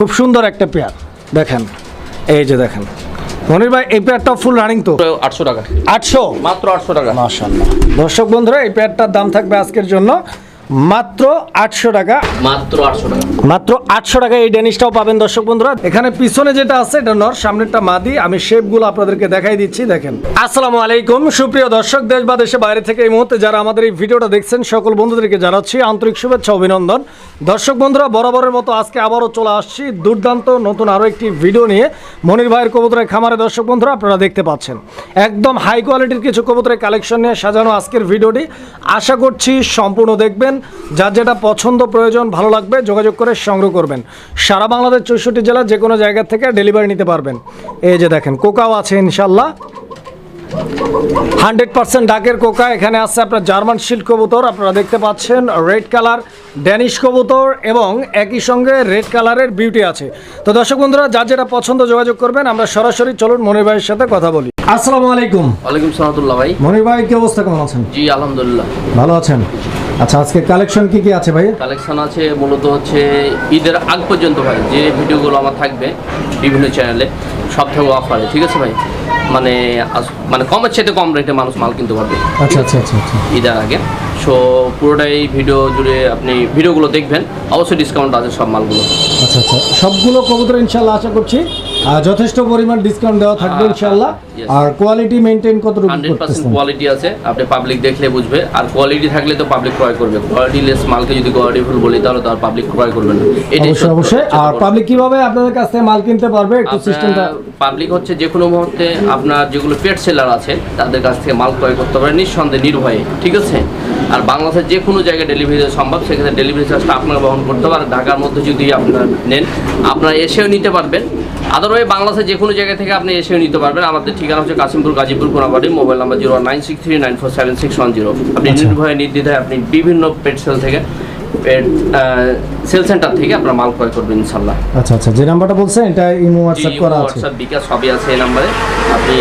খুব সুন্দর একটা পেয়ার। দেখেন এই যে দেখেন। মনির ভাই এই পেয়ারটা ফুল রানিং তো? আটশো টাকা। আটশো? মাত্র আটশো টাকা। মাসাল্লাহ দর্শক বন্ধুরা এই পেয়ারটার দাম থাকবে আজকের জন্য মাত্র আটশো টাকা। মাত্র আটশো টাকা। মাত্র আটশো টাকা এই ডেনিশটাও পাবেন দর্শক বন্ধুরা। এখানে পিছনে যেটা আছে এটা নর সামনেরটা মাদি। আমি শেপগুলো আপনাদেরকে দেখাই দিচ্ছি দেখেন। আসসালামু আলাইকুম সুপ্রিয় দর্শক দেশ বা দেশে বাইরে থেকে এই মুহূর্তে যারা আমাদের এই ভিডিওটা দেখছেন সকল বন্ধুদেরকে জানাচ্ছি আন্তরিক শুভেচ্ছা অভিনন্দন। দর্শক বন্ধুরা বরাবরের মতো আজকে আবারও চলে আসছি দুর্দান্ত নতুন আরও একটি ভিডিও নিয়ে। মনির ভাইয়ের কবুতরের খামারে দর্শক বন্ধুরা আপনারা দেখতে পাচ্ছেন। একদম হাই কোয়ালিটির কিছু কবুতরের কালেকশন নিয়ে সাজানো আজকের ভিডিওটি। আশা করছি সম্পূর্ণ দেখবেন। যার যেটা পছন্দ প্রয়োজন ভালো লাগবে যোগাযোগ করে সংগ্রহ করবেন। সারা বাংলাদেশ চৌষট্টি জেলার যে কোনো জায়গা থেকে ডেলিভারি নিতে পারবেন। এই যে দেখেন কোকাও আছে ইনশাল্লাহ হান্ড্রেড পার্সেন্ট ডাকের কোকা এখানে আছে আপনার জার্মান শিল্ড কবুতর আপনারা দেখতে পাচ্ছেন রেড কালার ড্যানিশ কবুতর এবং একই সঙ্গে রেড কালারের বিউটি আছে। তো দর্শক বন্ধুরা যার যেটা পছন্দ যোগাযোগ করবেন আমরা সরাসরি চলুন মনির ভাইয়ের সাথে কথা বলি। আসসালামু আলাইকুম। ওয়ালাইকুম সালামতুল্লাহ ভাই। মনির ভাই কি অবস্থা কেমন আছেন? জি আলহামদুলিল্লাহ। ভালো আছেন? আচ্ছা আজকে কালেকশন কি কি আছে ভাই? কালেকশন আছে মূলত হচ্ছে ঈদের আগ পর্যন্ত ভাই যে ভিডিওগুলো আমার থাকবে বিভিন্ন চ্যানেলে সব থেকে অফারে ঠিক আছে ভাই? মানে মানে কমের চেয়ে কম রেটে মানুষ মাল কিনতে পারবে। আচ্ছা আচ্ছা আচ্ছা আচ্ছা। ঈদের আগে। সো পুরোটাই ভিডিও জুড়ে আপনি ভিডিওগুলো দেখবেন। অবশ্যই ডিসকাউন্ট আছে সব মালগুলো। আচ্ছা আচ্ছা। সবগুলো কবুতর ইনশাল্লাহ আশা করছি। যথেষ্ট পরিমাণ ডিসকাউন্ট দেওয়া থাকবে ইনশাল্লাহ আর কোয়ালিটি মেনটেন কতটুকু হান্ড্রেড পার্সেন্ট করতেছেন? কোয়ালিটি আছে। আপনি পাবলিক দেখলে বুঝবে। আর কোয়ালিটি থাকলে তো পাবলিক ক্রয় করবে। কোয়ালিটি লেস মালকে যদি কোয়ালিটি ফুল বলি তাহলে তো আর পাবলিক ক্রয় করবে না। এটাই অবশ্যই অবশ্যই। আর পাবলিক কীভাবে আপনাদের কাছ থেকে মাল কিনতে পারবে? একটু সিস্টেমটা পাবলিক হচ্ছে যে কোনো মুহূর্তে আপনার যেগুলো পেট সেলার আছে তাদের কাছ থেকে মাল ক্রয় করতে পারে নিঃসন্দেহে নির্ভয়ে। ঠিক আছে? আর বাংলাদেশের যে কোনো জায়গায় ডেলিভারি সম্ভব সেক্ষেত্রে ডেলিভারি চার্জটা আপনারা বহন করতে পারেন। ঢাকার মধ্যে যদি আপনারা নেন আপনারা এসেও নিতে পারবেন। আদারওয়াইজ বাংলাদেশের যে কোনো জায়গা থেকে আপনি এসেও নিতে পারবেন। আমাদের ঠিকানা হচ্ছে Kashimpur Gazipur Konabari. Mobile number zero nine six three nine four seven six one zero. আপনি আচ্ছা। নির্ভয়ে নির্দ্বিধায় আপনি বিভিন্ন পেট সেল থেকে সেল সেন্টার থেকে আপনার মাল ক্রয় করবেন ইনশাল্লাহ আচ্ছা আচ্ছা। যে নাম্বারটা বলছেন এটা ইমো হোয়াটসঅ্যাপ করা আছে। হোয়াটসঅ্যাপ বিকাশ সবই আছে এই নাম্বারে। আপনি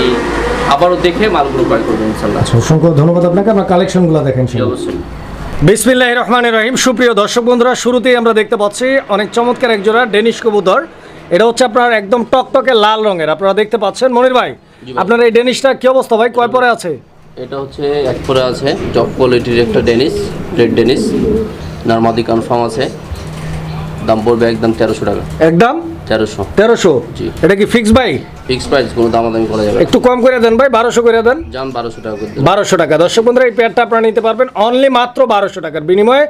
আবারও দেখে মালগুলো ক্রয় করবেন ইনশাল্লাহ আচ্ছা অসংখ্য ধন্যবাদ আপনাকে। আপনার কালেকশনগুলো দেখেন অবশ্যই। বিসমিল্লাহ রহমান রহিম। সুপ্রিয় দর্শক বন্ধুরা শুরুতেই আমরা দেখতে পাচ্ছি অনেক চমৎকার এক জোড়া ডেনিশ কবুতর। এটা হচ্ছে আপনার একদম টকটকে লাল রঙের। আপনারা দেখতে পাচ্ছেন। মনির ভাই আপনার এই ডেনিশটা কি অবস্থা ভাই? কয় পরে আছে? এটা হচ্ছে এক করে আছে। টপ কোয়ালিটির একটা ডেনিস রেড ডেনিস নর্মাদি কনফার্ম আছে। দাম পড়বে একদম তেরোশো টাকা। একদম? তেরোশো। তেরোশো? জি। এটা কি ফিক্স ভাই? ফিক্স প্রাইস কোনো দামাদামি করা যাবে না। একটু কম করে দেন ভাই বারোশো করে দেন। যান বারোশো টাকা করে বারোশো টাকা। দর্শক বন্ধুরা এই পেয়ারটা আপনারা নিতে পারবেন অনলি মাত্র বারোশো টাকার বিনিময়ে।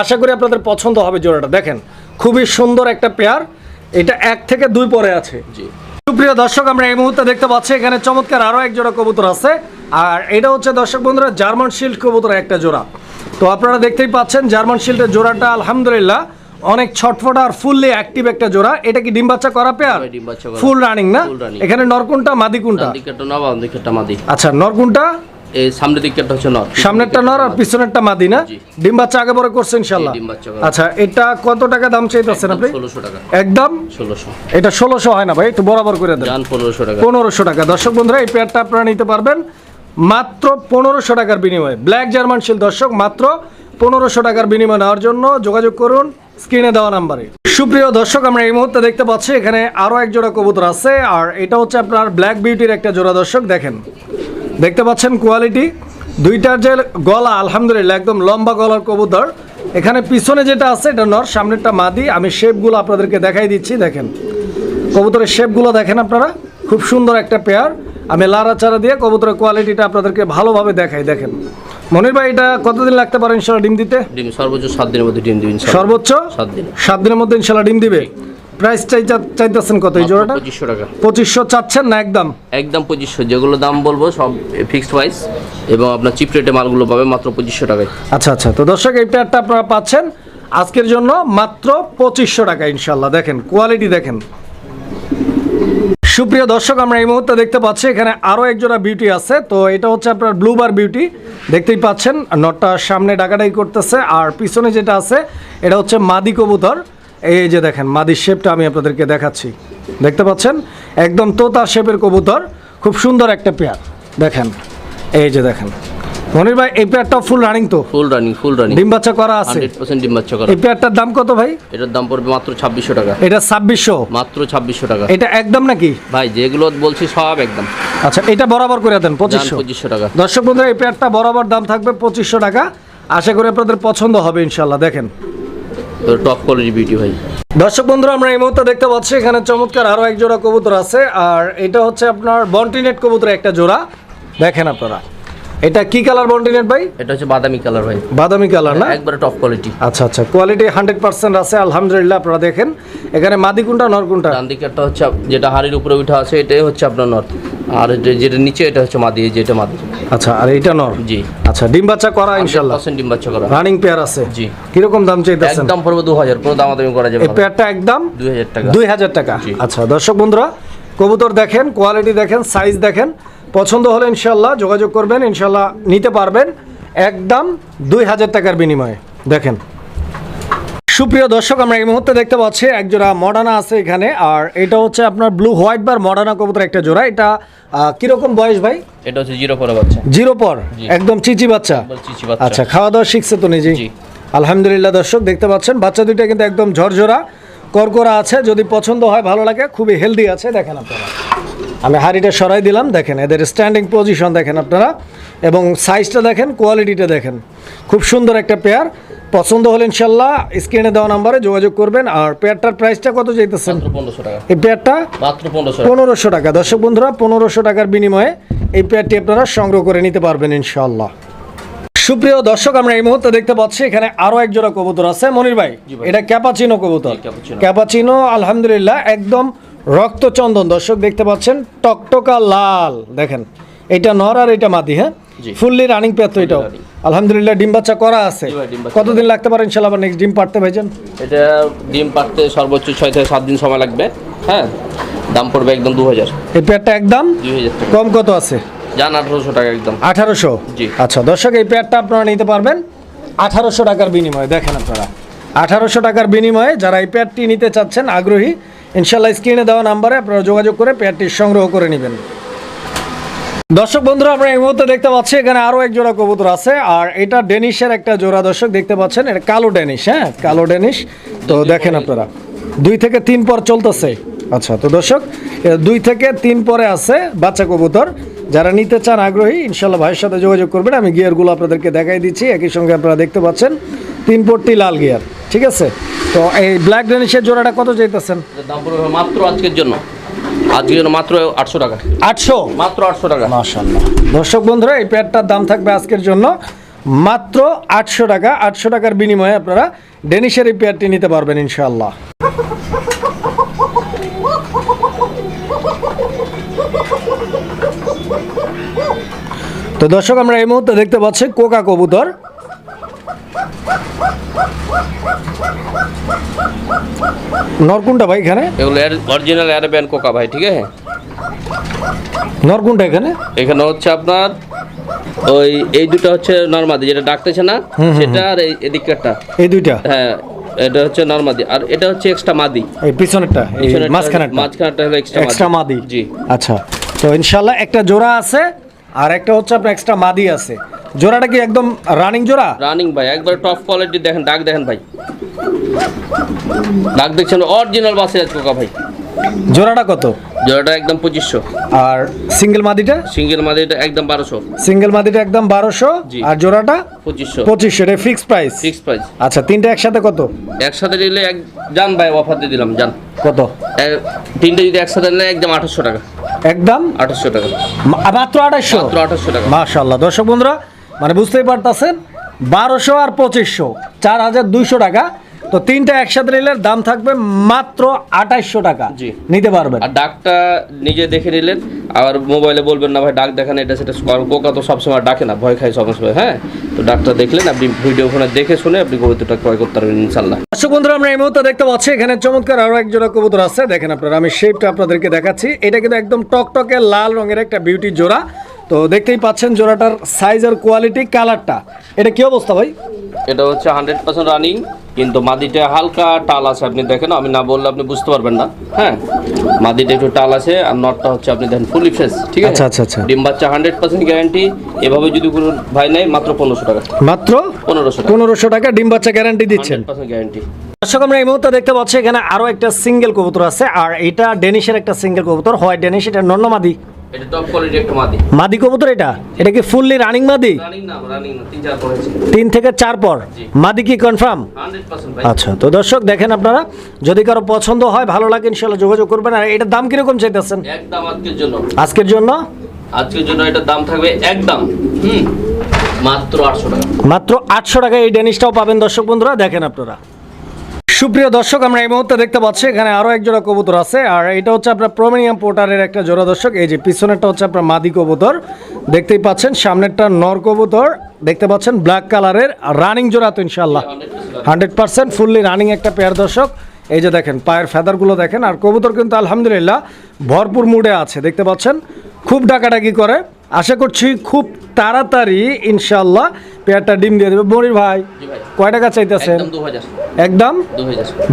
আশা করি আপনাদের পছন্দ হবে জোড়াটা। দেখেন খুবই সুন্দর একটা পেয়ার এটা এক থেকে দুই পরে আছে। জি। সুপ্রিয় দর্শক আমরা এই মুহূর্তে দেখতে পাচ্ছি এখানে চমৎকার আরও এক জোড়া কবুতর আছে। আর এটা হচ্ছে দর্শক বন্ধুরা জার্মান শিল্ড কবুতর একটা জোড়া। তো আপনারা দেখতেই পাচ্ছেন জার্মান শিল্ডের জোড়াটা আলহামদুলিল্লাহ। অনেক ছটফট আর ফুললি অ্যাক্টিভ একটা জোড়া। এটা কি ডিম বাচ্চা করা পেয়ার ডিম বাচ্চা ফুল রানিং না। এখানে নরকুনটা মাদি কোনটা ডান দিকেরটা নব বাম দিকেরটা মাদি। আচ্ছা নরকুনটা? এই সামনের দিকেরটা হচ্ছে নর সামনেরটা নর আর পিছনেরটা মাদি না। ডিম বাচ্চা আগে পরে করছে করা। আচ্ছা এটা কত টাকা দাম চাইতেছেন আপনি? ষোলোশো টাকা। একদম? ষোলোশো। এটা ষোলোশো হয় না ভাই একটু বরাবর করে দেন। যান পনেরোশো টাকা। পনেরোশো টাকা। দর্শক বন্ধুরা এই পেয়ারটা আপনারা নিতে পারবেন। মাত্র পনেরোশো টাকার বিনিময়ে। ব্ল্যাক জার্মান শিল দর্শক মাত্র পনেরোশো টাকার বিনিময়ে নেওয়ার জন্য যোগাযোগ করুন। স্ক্রিনে দেওয়া নাম্বারে। সুপ্রিয় দর্শক, আমরা এই মুহূর্তে দেখতে পাচ্ছি এখানে আরও এক জোড়া কবুতর আছে, আর এটা হচ্ছে আপনার ব্ল্যাক বিউটির একটা জোড়া দর্শক, দেখেন। দেখতে পাচ্ছেন কোয়ালিটি দুইটার যে গলা, আলহামদুলিল্লাহ, একদম লম্বা গলার কবুতর। এখানে পিছনে যেটা আছে, এটা নর, সামনেরটা মাদি। আমি শেপগুলো আপনাদেরকে দেখাই দিচ্ছি, দেখেন। কবুতরের শেপগুলো দেখেন আপনারা, খুব সুন্দর একটা পেয়ার আমি লাড়াচাড়া দিয়ে কবুতরের কোয়ালিটিটা আপনাদেরকে ভালোভাবে দেখাই, দেখেন। মনির ভাই এটা কতদিন লাগতে পারে ইনশাল্লাহ ডিম দিতে? ডিম সর্বোচ্চ সাত দিনের মধ্যে ডিম দিবেন সর্বোচ্চ? সাত দিন। সাত দিনের মধ্যে ইনশাল্লাহ ডিম দিবে? প্রাইস চাই চাইতেছেন কত এই জোড়াটা? পঁচিশশো টাকা। পঁচিশশো চাচ্ছেন না একদম? একদম পঁচিশশো। যেগুলো দাম বলব সব ফিক্সড প্রাইস এবং আপনার চিপ রেটে মালগুলো পাবে মাত্র পঁচিশশো টাকায়। আচ্ছা আচ্ছা। তো দর্শক এই পেয়ারটা আপনারা পাচ্ছেন। আজকের জন্য মাত্র পঁচিশশো টাকা ইনশাল্লাহ। দেখেন কোয়ালিটি দেখেন। সুপ্রিয় দর্শক, আমরা এই মুহূর্তে দেখতে পাচ্ছি এখানে আরও একজোড়া বিউটি আছে। তো এটা হচ্ছে আপনার ব্লুবার বিউটি দেখতেই পাচ্ছেন, নটটা সামনে ডাকাডাকি করতেছে। আর পিছনে যেটা আছে, এটা হচ্ছে মাদি কবুতর। এই যে দেখেন, মাদির শেপটা আমি আপনাদেরকে দেখাচ্ছি। দেখতে পাচ্ছেন? একদম তোতা শেপের কবুতর। খুব সুন্দর একটা পেয়ার দেখেন, এই যে দেখেন। মনির ভাই এই পেয়ারটা ফুল রানিং তো? ফুল রানিং ফুল রানিং ডিম বাচ্চা করা আছে? হান্ড্রেড পার্সেন্ট ডিম বাচ্চা করা। এই পেয়ারটার দাম কত ভাই? এটার দাম পড়বে মাত্র ছাব্বিশশো টাকা। এটা ছাব্বিশশো? মাত্র ছাব্বিশশো টাকা। এটা একদম নাকি? ভাই যেগুলো বলছি সব একদম। আচ্ছা এটা বরাবর করে দেন পঁচিশশো। পঁচিশশো টাকা। দর্শক বন্ধুরা এই পেয়ারটা বরাবর দাম থাকবে পঁচিশশো টাকা। আশা করি আপনাদের পছন্দ হবে ইনশাআল্লাহ। দেখেন। তো টপ কোয়ালিটি বিউটি ভাই। দর্শক বন্ধুরা আমরা এই মুহূর্তে দেখতে পাচ্ছি এখানে চমৎকার আরও এক জোড়া কবুতর আছে। আর এটা হচ্ছে আপনার বন্টিনেট কবুতর একটা জোড়া। দেখেন আপনারা। এটা কি কালার বন্টিনেট ভাই? এটা হচ্ছে বাদামি কালার ভাই। বাদামি কালার না? একবারে টপ কোয়ালিটি আচ্ছা আচ্ছা কোয়ালিটি হান্ড্রেড পার্সেন্ট আছে আলহামদুলিল্লাহ আপনারা দেখেন। এখানে মাদি কোনটা নর কোনটা? ডান দিকেরটা হচ্ছে যেটা হাড়ির উপরে উঠা আছে এটাই হচ্ছে আপনার নর। আর যেটা নিচে এটা হচ্ছে মাদি যেটা মাদি। আচ্ছা আর এটা নর? জি। আচ্ছা ডিম বাচ্চা করা ইনশাল্লাহ পার্সেন্ট ডিম বাচ্চা করা। রানিং পেয়ার আছে। জি। কীরকম দাম চাইতেছেন? একদম পড়বে দু হাজার দাম দামাদামি করা যাবে এই পেয়ারটা একদম? দুই হাজার টাকা। দুই হাজার টাকা। আচ্ছা দর্শক বন্ধুরা কবুতর দেখেন কোয়ালিটি দেখেন সাইজ দেখেন। পছন্দ হলে ইনশাল্লাহ যোগাযোগ করবেন ইনশাল্লাহ নিতে পারবেন একদম দুই হাজার টাকার বিনিময়ে। দেখেন। সুপ্রিয় দর্শক আমরা এই মুহূর্তে দেখতে পাচ্ছি এক জোড়া মডানা আছে এখানে আর এটা হচ্ছে আপনার ব্লু হোয়াইট বার মডানা কবুতর একটা জোড়া। এটা কীরকম বয়স ভাই? এটা হচ্ছে জিরো পরে বাচ্চা। জিরো পর? একদম চিচি বাচ্চা। আচ্ছা খাওয়া দাওয়া শিখছে তো নিজেই? জি। আলহামদুলিল্লাহ দর্শক দেখতে পাচ্ছেন বাচ্চা দুইটা কিন্তু একদম ঝরঝরা। করকরা আছে যদি পছন্দ হয় ভালো লাগে খুবই হেলদি আছে দেখেন আপনারা। আমি হাড়িটা সরাই দিলাম দেখেন এদের স্ট্যান্ডিং পজিশন দেখেন আপনারা এবং সাইজটা দেখেন কোয়ালিটিটা দেখেন। খুব সুন্দর একটা পেয়ার পছন্দ হলে ইনশাল্লাহ স্ক্রিনে দেওয়া নাম্বারে যোগাযোগ করবেন আর পেয়ারটার প্রাইসটা কত চাইতেছেন? টাকা। এই পেয়ারটা মাত্র পনেরোশো টাকা। দর্শক বন্ধুরা পনেরোশো টাকার বিনিময়ে এই পেয়ারটি আপনারা সংগ্রহ করে নিতে পারবেন ইনশাল্লাহ। সুপ্রিয় দর্শক আমরা এই মুহূর্তে দেখতে পাচ্ছি এখানে আরও এক জোড়া কবুতর আছে। মনির ভাই। এটা ক্যাপাচিনো কবুতর। ক্যাপাচিনো। আলহামদুলিল্লাহ একদম রক্তচন্দন। দর্শক দেখতে পাচ্ছেন টকটকা লাল। দেখেন এটা নর আর এটা মাদি হ্যাঁ। ফুললি রানিং পেয়ার তো এটাও। আলহামদুলিল্লাহ ডিম বাচ্চা করা আছে। কতদিন লাগতে পারে ইনশাল্লাহ আবার নেক্সট ডিম পারতে ভাইজান? এটা ডিম পাড়তে সর্বোচ্চ ছয় থেকে সাত দিন সময় লাগবে হ্যাঁ? দাম পড়বে একদম দু হাজার। এই পেয়ারটা একদম কম কত আছে? যান আঠারোশো টাকা একদম। আঠারোশো? জি। আচ্ছা দর্শক এই পেয়ারটা আপনারা নিতে পারবেন। আঠারোশো টাকার বিনিময়ে দেখেন আপনারা। আঠারোশো টাকার বিনিময়ে যারা এই পেয়ারটি নিতে চাচ্ছেন আগ্রহী ইনশাল্লাহ স্ক্রিনে দেওয়া নাম্বারে আপনারা যোগাযোগ করে পেয়ারটি সংগ্রহ করে নেবেন। দর্শক বন্ধুরা আমরা এই মুহূর্তে দেখতে পাচ্ছি এখানে আরও এক জোড়া কবুতর আছে আর এটা ডেনিশের একটা জোড়া দর্শক দেখতে পাচ্ছেন এটা কালো ডেনিশ হ্যাঁ? কালো ডেনিশ। তো দেখেন আপনারা দুই থেকে তিন পর চলতেছে। আচ্ছা তো দর্শক দুই থেকে তিন পরে আছে বাচ্চা কবুতর। যারা নিতে চান আগ্রহী ইনশাল্লাহ ভাইয়ের সাথে যোগাযোগ করবেন। আমি গিয়ারগুলো আপনাদেরকে দেখাই দিচ্ছি। একই সঙ্গে আপনারা দেখতে পাচ্ছেন তিন পট্টি লাল গিয়ার। ঠিক আছে? তো এই ব্ল্যাক ডেনিশের জোড়াটা কত চাইতেছেন? পড়বে মাত্র আজকের জন্য। আজকের মাত্র আটশো টাকা। আটশো? মাত্র আটশো টাকা। মাশাল্লাহ দর্শক বন্ধুরা এই প্যাডটার দাম থাকবে আজকের জন্য মাত্র আটশো টাকা। আটশো টাকার বিনিময়ে আপনারা ডেনিশের এই পেয়ারটি নিতে পারবেন ইনশাল্লাহ তো দর্শক আমরা এই মুহূর্তে দেখতে পাচ্ছি কোকা কবুতর। নরকুন্ডা ভাই এখানে? এগুলো অরিজিনাল অ্যারাবিয়ান কোকা ভাই ঠিক আছে? নরকুন্ডা এখানে? এখানে হচ্ছে আপনার ওই এই দুটো হচ্ছে নর্মাদি যেটা ডাকতেছে না সেটা আর এই এদিকটা এই দুইটা? হ্যাঁ এটা হচ্ছে নর্মাদি আর এটা হচ্ছে এক্সট্রা মাদি। এই পিছনেরটা মাঝখানেরটা। মাঝখানেরটা হলো এক্সট্রা এক্সট্রা মাদি। জি। আচ্ছা তো ইনশাল্লাহ একটা জোড়া আছে। আর একটা হচ্ছে আপনার এক্সট্রা মাদি আছে। জোড়াটা কি একদম রানিং জোড়া? রানিং ভাই একবার টপ কোয়ালিটি দেখেন ডাক দেখেন ভাই। ডাক দেখছেন অরিজিনাল বাসে আছে কোকা ভাই। জোড়াটা কত? জোড়াটা একদম পঁচিশশো। আর সিঙ্গেল মাদিটা? সিঙ্গেল মাদিটা একদম বারোশো। সিঙ্গেল মাদিটা একদম বারোশো। আর জোড়াটা? পঁচিশশো। পঁচিশশো এটা ফিক্স প্রাইস ফিক্স প্রাইস আচ্ছা তিনটা একসাথে কত? একসাথে নিলে এক যান ভাই অফার দিয়ে দিলাম যান। কত? তিনটে যদি একসাথে নিলে একদম আঠাশশো টাকা। একদম আঠাশশো টাকা। মাত্র আঠাশশো আঠাশশো টাকা। মাশাল্লাহ দর্শক বন্ধুরা মানে বুঝতেই পারতেছেন বারোশো আর পঁচিশশো চার হাজার দুইশো টাকা। তো তিনটা একসাথে নিলে দাম থাকবে মাত্র আঠাইশশো টাকা। জি। নিতে পারবেন। আর ডাকটা নিজে দেখে নিলেন আর মোবাইলে বলবেন না ভাই ডাক দেখান এটা সেটা কোকা তো সবসময় ডাকে না ভয় খায় সবসময় হ্যাঁ? তো ডাকটা দেখলেন আপনি ভিডিও ফোনে দেখে শুনে আপনি কবিতাটা ক্রয় করতে পারবেন ইনশাল্লাহ দর্শক বন্ধুরা আমরা এই মুহূর্তে দেখতে পাচ্ছি এখানে চমৎকার আরও এক জোড়া কবুতর আছে। দেখেন আপনারা আমি শেপটা আপনাদেরকে দেখাচ্ছি। এটা কিন্তু একদম টকটকে লাল রঙের একটা বিউটি জোড়া। তো দেখতেই পাচ্ছেন জোড়াটার সাইজ আর কোয়ালিটি কালারটা এটা কি অবস্থা ভাই? এটা হচ্ছে হান্ড্রেড পার্সেন্ট রানিং কিন্তু মাদিটা হালকা টাল আছে আপনি দেখেন আমি না বললে আপনি বুঝতে পারবেন না। হ্যাঁ মাদিটা একটু টাল আছে আর নটটা হচ্ছে আপনি দেখেন ফুলি ফ্রেশ ঠিক আছে? আচ্ছা, আচ্ছা, আচ্ছা। ডিম বাচ্চা হান্ড্রেড পার্সেন্ট গ্যারান্টি এভাবে যদি কোনো ভাই নেয় মাত্র পনেরোশো টাকা। মাত্র পনেরোশো পনেরোশো টাকা ডিম বাচ্চা গ্যারান্টি দিচ্ছেন। গ্যারান্টি দর্শক আমরা এই মুহূর্তে দেখতে পাচ্ছি এখানে আরও একটা সিঙ্গেল কবুতর আছে আর এটা ডেনিশের একটা সিঙ্গেল কবুতর হোয়াইট ডেনিশ এটা নন্ন মাদি এটা টপ কোয়ালিটি একটা মাদি। মাদি কবুতর এটা? এটা কি ফুললি রানিং মাদি? রানিং না রানিং না তিন থেকে চার পর। মাদি কি কনফার্ম ভাই। আচ্ছা তো দর্শক দেখেন আপনারা যদি কারও পছন্দ হয় ভালো লাগে ইনশাল্লাহ যোগাযোগ করবেন। আর এটার দাম কীরকম চাইতেছেন? একদম আজকের জন্য। আজকের জন্য? আজকের জন্য এটার দাম থাকবে একদম হুম মাত্র আটশো টাকা। মাত্র আটশো টাকায় এই ডেনিশটাও পাবেন দর্শক বন্ধুরা দেখেন আপনারা। সুপ্রিয় দর্শক, আমরা এই মুহূর্তে দেখতে পাচ্ছি এখানে আরও এক জোড়া কবুতর আছে। আর এটা হচ্ছে আপনার প্রোমিনিয়াম পোর্টারের একটা জোড়া দর্শক। এই যে পিছনেরটা হচ্ছে আপনার মাদি কবুতর। দেখতেই পাচ্ছেন, সামনেরটা নর কবুতর। দেখতে পাচ্ছেন ব্ল্যাক কালারের রানিং জোড়া তো ইনশাল্লাহ হান্ড্রেড পার্সেন্ট ফুললি রানিং একটা পেয়ার দর্শক। এই যে দেখেন, পায়ের ফেদারগুলো দেখেন। আর কবুতর কিন্তু আলহামদুলিল্লাহ ভরপুর মুডে আছে। দেখতে পাচ্ছেন, খুব ডাকাডাকি করে। আশা করছি খুব তাড়াতাড়ি ইনশাল্লাহ পেয়ারটা ডিম দিয়ে দেবে। মনির ভাই কয় টাকা চাইতেছেন? একদম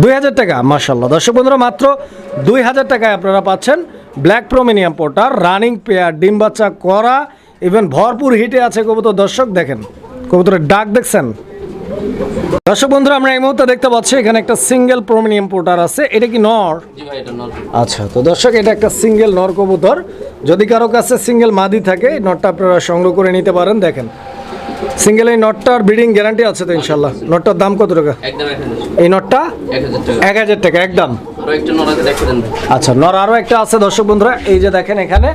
দুই হাজার টাকা মার্শাল্লাহ দর্শক বন্ধুরা মাত্র দুই হাজার টাকায় আপনারা পাচ্ছেন black Pomeranian pouter running pair ডিম বাচ্চা করা ইভেন ভরপুর হিটে আছে কবুতর। দর্শক দেখেন কবুতরের ডাক দেখছেন। দর্শক বন্ধুরা আমরা এই মুহূর্তে দেখতে পাচ্ছি এখানে একটা সিঙ্গেল প্রোমিনিয়াম পোর্টার আছে। এটা কি নর? আচ্ছা তো দর্শক এটা একটা সিঙ্গেল নর কবুতর। যদি কারও কাছে সিঙ্গেল মাদি থাকে নটটা আপনারা সংগ্রহ করে নিতে পারেন। দেখেন সিঙ্গেল এই নটটার ব্রিডিং গ্যারান্টি আছে তো ইনশাল্লাহ নটটার দাম কত টাকা? এই নটটা এক হাজার টাকা। একদম। আচ্ছা নর আরও একটা আছে দর্শক বন্ধুরা। এই যে দেখেন এখানে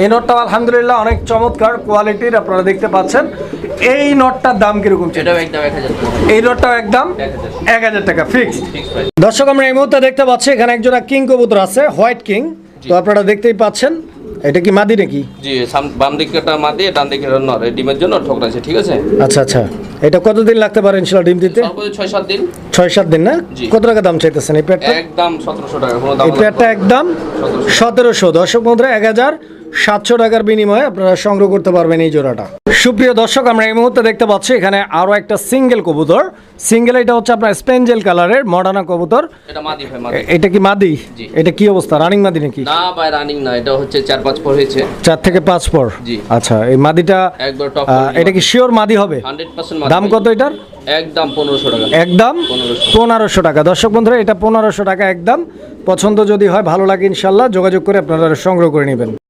এই নটটা আলহামদুলিল্লাহ অনেক চমৎকার কোয়ালিটির আপনারা দেখতে পাচ্ছেন। এই নটটার দাম কীরকম এই নটটাও একদম এক হাজার টাকা। ফিক্সড দর্শক আমরা এই মুহূর্তে দেখতে পাচ্ছি এখানে একজোড়া কিং কবুতর আছে হোয়াইট কিং। তো আপনারা দেখতেই পাচ্ছেন এটা কি মাদি নাকি? জি বাম দিকটা মাদি ডান দিকে নর ডিমের জন্য ঠোকরাছে ঠিক আছে? আচ্ছা আচ্ছা। এটা কতদিন লাগতে পারে ইনশাল্লাহ ডিম দিতে? ছয় সাত দিন। ছয় সাত দিন না? কত টাকা দাম চাইতেছেন এই পেয়ারটা? একদম সতেরোশো টাকা কোনো দাম এই পেয়ারটা একদম সতেরোশো। দর্শক বন্ধুরা এক হাজার সাতশো টাকার বিনিময়ে আপনারা সংগ্রহ করতে পারবেন এই জোড়াটা। সুপ্রিয় দর্শক আমরা এই মুহূর্তে দেখতে পাচ্ছি এখানে আরও একটা সিঙ্গেল কবুতর। সিঙ্গেল এটা হচ্ছে আপনার স্পেঞ্জেল কালারের মডার্না কবুতর। এটা মাদি ভাই মাদি। এটা কি মাদি। এটা কি অবস্থা? রানিং মাদি নাকি? না ভাই রানিং না এটা হচ্ছে চার পাঁচ পর হয়েছে। চার থেকে পাঁচ পর? জি। আচ্ছা এই মাদিটা একবার টপ এটা কি শিওর মাদি হবে? হান্ড্রেড পার্সেন্ট দাম কত এটার? একদম পনেরোশো টাকা। একদম পনেরোশো টাকা। দর্শক বন্ধুরা এটা পনেরোশো টাকা একদম। পছন্দ যদি হয় ভালো লাগে ইনশাল্লাহ যোগাযোগ করে আপনারা সংগ্রহ করে নেবেন।